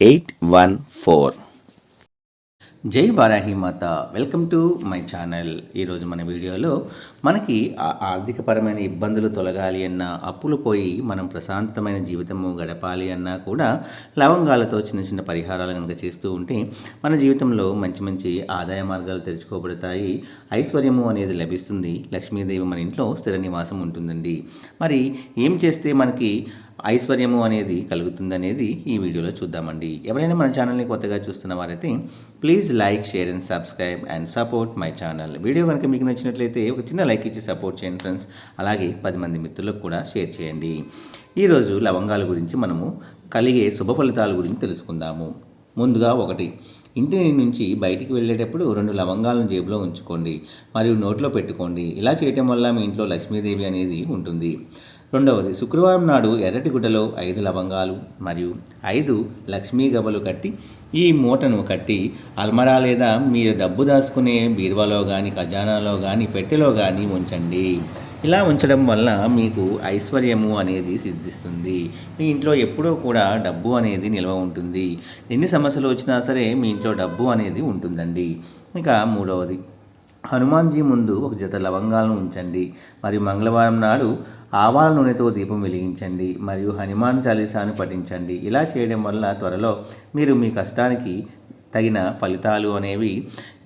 eight one four. జై వారాహి మాత. Welcome to my channel. ఈరోజు మన వీడియోలో మనకి ఆర్థికపరమైన ఇబ్బందులు తొలగాలి అన్నా అప్పులు పోయి మనం ప్రశాంతమైన జీవితము గడపాలి అన్నా కూడా లవంగాలతో చిన్న చిన్న పరిహారాలు కనుక చేస్తూ ఉంటే మన జీవితంలో మంచి మంచి ఆదాయ మార్గాలు తెరుచుకోబడతాయి. ఐశ్వర్యము అనేది లభిస్తుంది. లక్ష్మీదేవి మన ఇంట్లో స్థిర నివాసం ఉంటుందండి. మరి ఏం చేస్తే మనకి ఐశ్వర్యము అనేది కలుగుతుంది అనేది ఈ వీడియోలో చూద్దామండి. ఎవరైనా మన ఛానల్ని కొత్తగా చూస్తున్న వారైతే please like share and subscribe and support my channel. Video కనుక మీకు నచ్చినట్లయితే ఒక చిన్న లైక్ ఇచ్చి సపోర్ట్ చేయండి ఫ్రెండ్స్. అలాగే పది మంది మిత్రులకు కూడా షేర్ చేయండి. ఈరోజు లవంగాల గురించి మనము కలిగే శుభ ఫలితాల గురించి తెలుసుకుందాము. ముందుగా ఒకటి ఇంటి నుంచి బయటికి వెళ్ళేటప్పుడు రెండు లవంగాలను జేబులో ఉంచుకోండి. మరియు నోట్లో పెట్టుకోండి. ఇలా చేయటం వల్ల మీ ఇంట్లో లక్ష్మీదేవి అనేది ఉంటుంది. రెండవది శుక్రవారం నాడు ఎర్రటి గుడ్డలో ఐదు లవంగాలు మరియు ఐదు లక్ష్మీ గవ్వలు కట్టి ఈ మూటను కట్టి అల్మరా లేదా మీరు డబ్బు దాచుకునే బీరువాలో కానీ ఖజానాలో కానీ పెట్టెలో కానీ ఉంచండి. ఇలా ఉంచడం వల్ల మీకు ఐశ్వర్యము అనేది సిద్ధిస్తుంది. మీ ఇంట్లో ఎప్పుడూ కూడా డబ్బు అనేది నిల్వ ఉంటుంది. ఎన్ని సమస్యలు వచ్చినా సరే మీ ఇంట్లో డబ్బు అనేది ఉంటుందండి. ఇక మూడవది హనుమాన్జీ ముందు ఒక జత లవంగాలను ఉంచండి. మరియు మంగళవారం నాడు ఆవాల నూనెతో దీపం వెలిగించండి. మరియు హనుమాన్ చాలీసాను పఠించండి. ఇలా చేయడం వల్ల త్వరలో మీరు మీ కష్టానికి తగిన ఫలితాలు అనేవి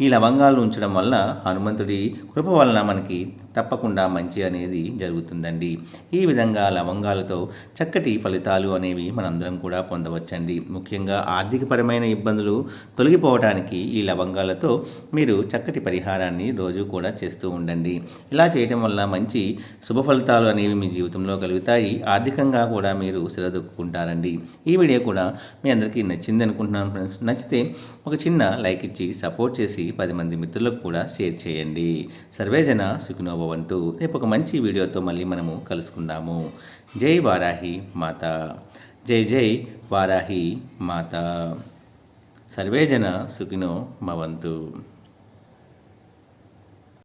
ఈ లవంగాలను ఉంచడం వల్ల హనుమంతుడి కృప వలన మనకి తప్పకుండా మంచి అనేది జరుగుతుందండి. ఈ విధంగా లవంగాలతో చక్కటి ఫలితాలు అనేవి మనందరం కూడా పొందవచ్చండి. ముఖ్యంగా ఆర్థికపరమైన ఇబ్బందులు తొలగిపోవడానికి ఈ లవంగాలతో మీరు చక్కటి పరిహారాన్ని రోజు కూడా చేస్తూ ఉండండి. ఇలా చేయటం వల్ల మంచి శుభ ఫలితాలు అనేవి మీ జీవితంలో కలుగుతాయి. ఆర్థికంగా కూడా మీరు సిరదొక్కుంటారండి ఈ వీడియో కూడా మీ అందరికీ నచ్చింది అనుకుంటున్నాను ఫ్రెండ్స్. నచ్చితే ఒక చిన్న లైక్ ఇచ్చి సపోర్ట్ చేసి పది మంది మిత్రులకు కూడా షేర్ చేయండి. సర్వేజన సుఖినోభవంతు. రేపు ఒక మంచి వీడియోతో మళ్ళీ మనము కలుసుకుందాము. జై వారాహి మాత. జై జై వారాహి మాత. సర్వేజన సుఖినో భవంతు